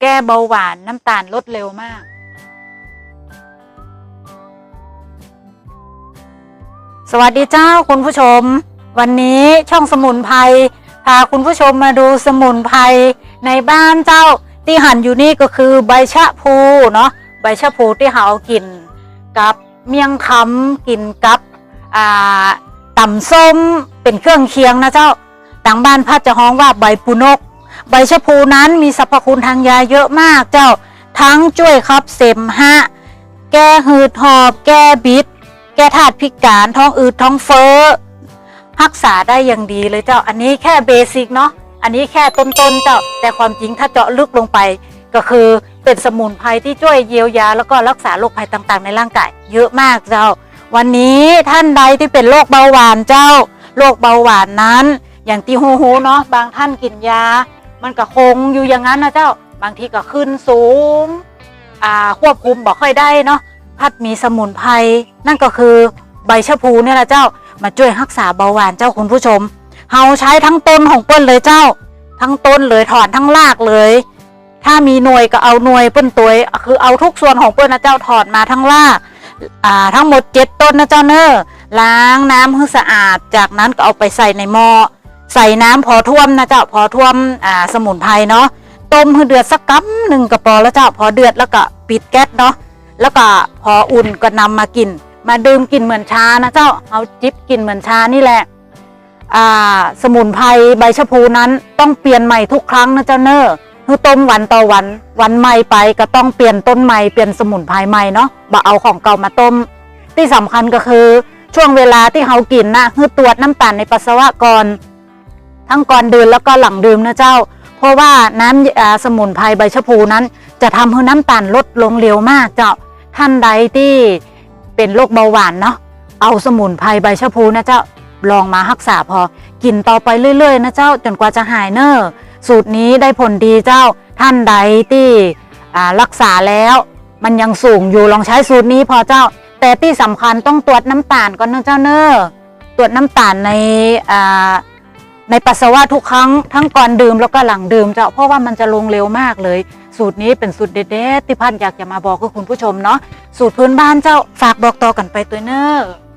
แก้เบาหวานน้ำตาลลดเร็วมาก สวัสดีเจ้าคุณผู้ชม วันนี้ช่องสมุนไพรพาคุณผู้ชมมาดูสมุนไพรในบ้านเจ้าที่หั่นอยู่นี่ก็คือใบชะพูเนาะใบชะพูที่เราเอากินกับเมี่ยงคำกินกับอ่าต่ำส้มเป็นเครื่องเคียงนะเจ้าต่างบ้านพัดจะฮ้องว่าใบปูนก ใบชะพูนั้นมีสรรพคุณทางยาเยอะมากเจ้าทั้งช่วยครับเสมหะ แก้หืดหอบ แก้บิด แก้ธาตุพิการท้องอืดท้องเฟ้อรักษาได้อย่างดีเลยเจ้า อันนี้แค่เบสิกเนาะอันนี้แค่ต้นๆเจ้า แต่ความจริงถ้าเจาะลึกลงไปก็คือเป็นสมุนไพรที่ช่วยเยียวยา แล้วก็รักษาโรคภัยต่างๆ ในร่างกายเยอะมากเจ้า วันนี้ท่านใดที่เป็นโรคเบาหวานเจ้าโรคเบาหวานนั้น อย่างที่ฮูๆเนาะบางท่านกินยา มันก็คงอยู่อย่างนั้นนะเจ้า บางทีก็ขึ้นสูง อ่าควบคุมบอกค่อยได้เนาะพัดมีสมุนไพรนั่นก็คือใบชะพูเนี่ยแหละเจ้า มาช่วยรักษาเบาหวานเจ้าคุณผู้ชมเฮาใช้ทั้งต้นของเปิ้นเลยเจ้า ทั้งต้นเลยถอนทั้งรากเลย ถ้ามีหน่วยก็เอาหน่วยเปิ้นตัวคือเอาทุกส่วนของเปิ้นนะเจ้าถอนมาทั้งรากอ่าทั้งหมดเจ็ดต้นนะเจ้าเนอะล้างน้ำให้สะอาด จากนั้นก็เอาไปใส่ในหม้อ ใส่น้ำพอท่วมนะเจ้าพอท่วมอ่าสมุนไพรเนาะต้มให้เดือดสักกั๊หนึ่งกระปอแล้วเจ้าพอเดือดแล้วก็ปิดแก๊สเนาะแล้วก็พออุ่นก็นำมากิน มาดื่มกินเหมือนชานะเจ้าเอาจิบกินเหมือนชานี่แหละอ่าสมุนไพรใบชะพูนั้นต้องเปลี่ยนใหม่ทุกครั้งนะเจ้าเนอะคือต้มวันต่อวันวันใหม่ไปก็ต้องเปลี่ยนต้นใหม่เปลี่ยนสมุนไพรใหม่เนาะบ่เอาของเก่ามาต้ม ที่สำคัญก็คือช่วงเวลาที่เขากินนะคือตรวจน้ำตาลในปัสสาวะก่อน ทั้งก่อนดื่มแล้วก็หลังดื่มนะเจ้า เพราะว่าน้ำสมุนไพรใบชะพูนั้น จะทำให้น้ำตาลลดลงเร็วมากเจ้าท่านใดที่เป็นโรคเบาหวานเนาะเอาสมุนไพรใบชะพูนะเจ้าลองมารักษาพอกินต่อไปเรื่อยๆ นะเจ้าจนกว่าจะหายเนอ้อสูตรนี้ได้ผลดีเจ้าท่านใดที่รักษาแล้วมันยังสูงอยู่ลองใช้สูตรนี้พอเจ้า แต่ที่สำคัญต้องตรวจน้ำตาลก่อนนะเจ้าเนอ้อตรวจน้ำตาลในอ่า ในปัสสาวะทุกครั้งทั้งก่อนดื่มแล้วก็หลังดื่มเจ้าเพราะว่ามันจะลงเร็วมากเลย สูตรนี้เป็นสูตรเด็ดๆที่พัดอยากจะมาบอกกับคุณผู้ชมเนาะสูตรพื้นบ้านเจ้าฝากบอกต่อกันไปตัวเนอร์